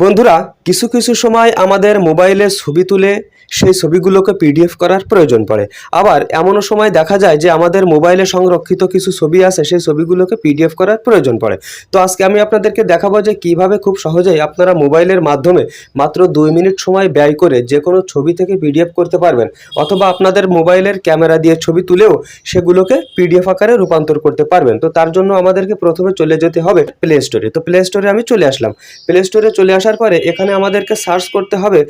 বন্ধুরা, কিছু কিছু সময় আমাদের মোবাইলে ছবি তুলে সেই ছবিগুলোকে পিডিএফ করার প্রয়োজন পড়ে। আবার এমনও সময় দেখা যায় যে আমাদের মোবাইলে সংরক্ষিত কিছু ছবি আছে, সেই ছবিগুলোকে পিডিএফ করার প্রয়োজন পড়ে। তো আজকে আমি আপনাদেরকে দেখাবো যে কীভাবে খুব সহজেই আপনারা মোবাইলের মাধ্যমে মাত্র দুই মিনিট সময় ব্যয় করে যে কোনো ছবি থেকে পিডিএফ করতে পারবেন, অথবা আপনাদের মোবাইলের ক্যামেরা দিয়ে ছবি তুলেও সেগুলোকে পিডিএফ আকারে রূপান্তর করতে পারবেন। তো তার জন্য আমাদেরকে প্রথমে চলে যেতে হবে প্লে স্টোরে তো প্লে স্টোরে আমি চলে আসলাম। প্লে স্টোরে চলে আসার পরে এখানে আমাদেরকে সার্চ করতে হবে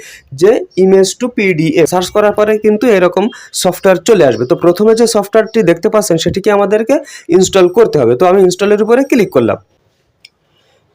যে ইমেজ টু পিডিএফ সার্চ করার পরে কিন্তু এরকম সফটওয়্যার চলে আসবে। তো প্রথমে যে সফটওয়্যারটি দেখতে পাচ্ছেন সেটিকে আমাদেরকে ইনস্টল করতে হবে? তো আমি ইনস্টলের উপরে ক্লিক করলাম।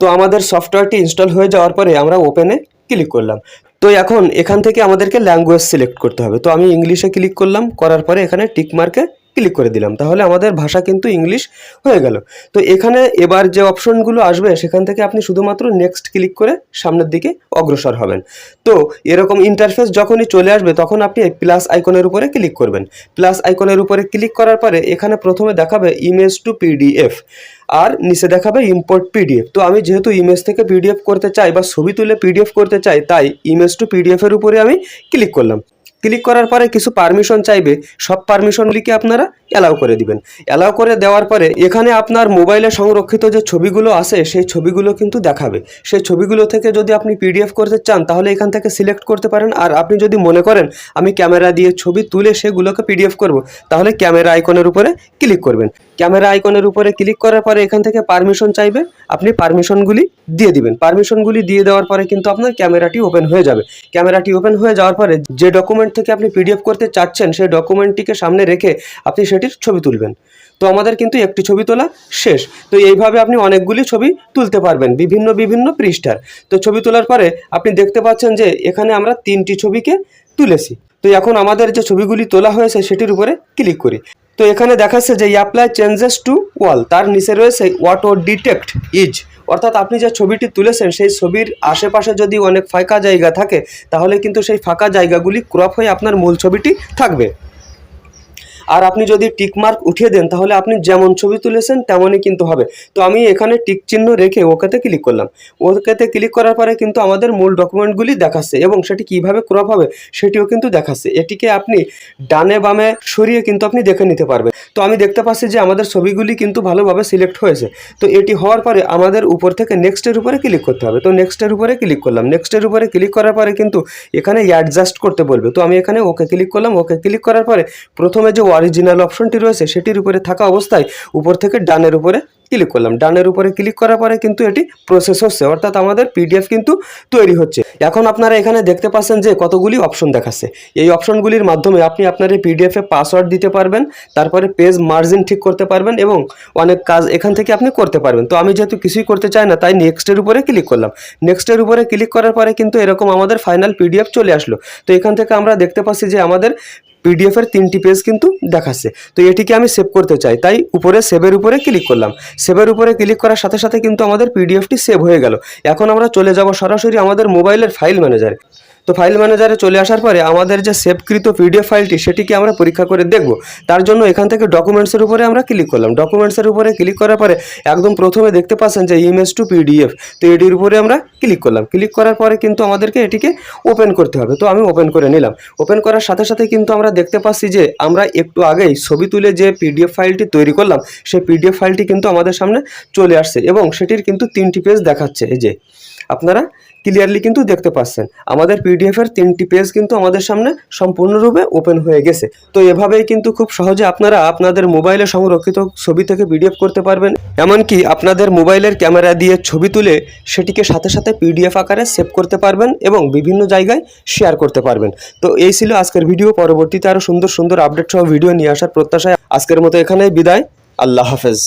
তো আমাদের সফটওয়্যারটি ইনস্টল হয়ে যাওয়ার পরে আমরা ওপেনে ক্লিক করলাম। তো এখন এখান থেকে আমাদেরকে ল্যাঙ্গুয়েজ সিলেক্ট করতে হবে। তো আমি ইংলিশে ক্লিক করলাম। করার পরে এখানে টিক মার্কে ক্লিক করে দিলাম। তাহলে আমাদের ভাষা কিন্তু ইংলিশ হয়ে গেল। তো এখানে এবার যে অপশনগুলো আসবে, সেখান থেকে আপনি শুধুমাত্র নেক্সট ক্লিক করে সামনের দিকে অগ্রসর হবেন। তো এরকম ইন্টারফেস যখনই চলে আসবে, তখন আপনি প্লাস আইকনের উপরে ক্লিক করবেন। প্লাস আইকনের উপরে ক্লিক করার পরে এখানে প্রথমে দেখাবে ইমেজ টু পিডিএফ আর নিচে দেখাবে ইম্পোর্ট পিডিএফ তো আমি যেহেতু ইমেজ থেকে পিডিএফ করতে চাই বা ছবি তুলে পিডিএফ করতে চাই, তাই ইমেজ টু পিডিএফ এর উপরে আমি ক্লিক করলাম। ক্লিক করার পরে কিছু পারমিশন চাইবে, সব পারমিশনগুলিকে আপনারা অ্যালাউ করে দিবেন। অ্যালাউ করে দেওয়ার পরে এখানে আপনার মোবাইলে সংরক্ষিত যে ছবিগুলো আছে, সেই ছবিগুলো কিন্তু দেখাবে। সেই ছবিগুলো থেকে যদি আপনি পিডিএফ করতে চান, তাহলে এখান থেকে সিলেক্ট করতে পারেন। আর আপনি যদি মনে করেন, আমি ক্যামেরা দিয়ে ছবি তুলে সেগুলোকে পিডিএফ করব, তাহলে ক্যামেরা আইকনের উপরে ক্লিক করবেন। ক্যামেরা আইকনের উপরে ক্লিক করার পরে এখান থেকে পারমিশন চাইবে, আপনি পারমিশনগুলি দিয়ে দিবেন। পারমিশনগুলি দিয়ে দেওয়ার পরে কিন্তু আপনার ক্যামেরাটি ওপেন হয়ে যাবে। ক্যামেরাটি ওপেন হয়ে যাওয়ার পরে যে ডকুমেন্ট থেকে আপনি পিডিএফ করতে চাচ্ছেন, সেই ডকুমেন্টটিকে সামনে রেখে আপনি সেটির ছবি তুলবেন। তো আমাদের কিন্তু একটি ছবি তোলা শেষ। তো এইভাবে আপনি অনেকগুলি ছবি তুলতে পারবেন, বিভিন্ন বিভিন্ন পৃষ্ঠার। তো ছবি তোলার পরে আপনি দেখতে পাচ্ছেন যে এখানে আমরা তিনটি ছবিকে তুলেছি। তো এখন আমাদের যে ছবিগুলি তোলা হয়েছে, সেটির উপরে ক্লিক করি। তো এখানে দেখাচ্ছে যে অ্যাপ্লাই চেঞ্জেস টু ওয়াল তার নিচে রয়েছে ওয়াট ও ডিটেক্ট ইজ অর্থাৎ আপনি যে ছবিটি তুলেছেন, সেই ছবির আশেপাশে যদি অনেক ফাঁকা জায়গা থাকে, তাহলে কিন্তু সেই ফাঁকা জায়গাগুলি ক্রপ হয়ে আপনার মূল ছবিটি থাকবে। আর আপনি যদি টিক মার্ক উঠিয়ে দেন, তাহলে আপনি যেমন ছবি তুলেছেন, তেমনই কিন্তু হবে। তো আমি এখানে টিক চিহ্ন রেখে ওকেতে ক্লিক করলাম। ওকেতে ক্লিক করার পরে কিন্তু আমাদের মূল ডকুমেন্টগুলি দেখাচ্ছে এবং সেটি কীভাবে ক্রপ হবে, সেটিও কিন্তু দেখাচ্ছে। এটিকে আপনি ডানে বামে সরিয়ে কিন্তু আপনি দেখে নিতে পারবেন। তো আমি দেখতে পাচ্ছি যে আমাদের ছবিগুলি কিন্তু ভালোভাবে সিলেক্ট হয়েছে। তো এটি হওয়ার পরে আমাদের উপর থেকে নেক্সটের উপরে ক্লিক করতে হবে। তো নেক্সটের উপরে ক্লিক করলাম। নেক্সটের উপরে ক্লিক করার পরে কিন্তু এখানে অ্যাডজাস্ট করতে বলবে। তো আমি এখানে ওকে ক্লিক করলাম। ওকে ক্লিক করার পরে প্রথমে যে অরিজিনাল অপশনটি রয়েছে, সেটির উপরে থাকা অবস্থায় উপর থেকে ডানের উপরে ক্লিক করলাম। ডানের উপরে ক্লিক করার পরে কিন্তু এটি প্রসেস হচ্ছে, অর্থাৎ আমাদের পিডিএফ কিন্তু তৈরি হচ্ছে। এখন আপনারা এখানে দেখতে পাচ্ছেন যে কতগুলি অপশন দেখাচ্ছে। এই অপশনগুলির মাধ্যমে আপনি আপনার এই পিডিএফে পাসওয়ার্ড দিতে পারবেন, তারপরে পেজ মার্জিন ঠিক করতে পারবেন এবং অনেক কাজ এখান থেকে আপনি করতে পারবেন। তো আমি যেহেতু কিছুই করতে চাই না, তাই নেক্সটের উপরে ক্লিক করলাম। নেক্সটের উপরে ক্লিক করার পরে কিন্তু এরকম আমাদের ফাইনাল পিডিএফ চলে আসলো। তো এখান থেকে আমরা দেখতে পাচ্ছি যে আমাদের পিডিএফ এর তিনটি পেজ কিন্তু দেখাচ্ছে। তো এটিকে আমি সেভ করতে চাই। তাই উপরে সেভের উপরে ক্লিক করলাম। সেভের উপরে ক্লিক করার সাথে সাথে কিন্তু আমাদের পিডিএফটি সেভ হয়ে গেল। এখন আমরা চলে যাব সরাসরি আমাদের মোবাইলের ফাইল ম্যানেজারে তো ফাইল ম্যানেজারে চলে আসার পরে আমাদের যে সেভকৃত পিডিএফ ফাইলটি সেটিকে আমরা পরীক্ষা করে দেখব। তার জন্য এখান থেকে ডকুমেন্টসের উপরে আমরা ক্লিক করলাম। ডকুমেন্টসের উপরে ক্লিক করার পরে একদম প্রথমে দেখতে পাচ্ছেন যে ইমেজ টু পিডিএফ তো এটির উপরে আমরা ক্লিক করলাম। ক্লিক করার পরে কিন্তু আমাদেরকে এটিকে ওপেন করতে হবে। তো আমি ওপেন করে নিলাম। ওপেন করার সাথে সাথে কিন্তু আমরা দেখতে পাচ্ছি যে আমরা একটু আগেই ছবি তুলে যে পিডিএফ ফাইলটি তৈরি করলাম, সেই পিডিএফ ফাইলটি কিন্তু আমাদের সামনে চলে আসছে এবং সেটির কিন্তু তিনটি পেজ দেখাচ্ছে। এই যে, আপনারা ক্লিয়ারলি কিন্তু দেখতে পাচ্ছেন। আমাদের পিডিএফ এর তিনটি পেজ কিন্তু আমাদের সামনে সম্পূর্ণরূপে ওপেন হয়ে গেছে। তো এভাবেই কিন্তু খুব সহজে আপনারা আপনাদের মোবাইলে সংরক্ষিত ছবি থেকে পিডিএফ করতে পারবেন। এমনকি আপনাদের মোবাইলের ক্যামেরা দিয়ে ছবি তুলে সেটিকে সাথে সাথে পিডিএফ আকারে সেভ করতে পারবেন এবং বিভিন্ন জায়গায় শেয়ার করতে পারবেন। তো এই ছিল আজকের ভিডিও পরবর্তীতে আরও সুন্দর সুন্দর আপডেট সহ ভিডিও নিয়ে আসার প্রত্যাশায় আজকের মতো এখানেই বিদায়। আল্লাহ হাফেজ।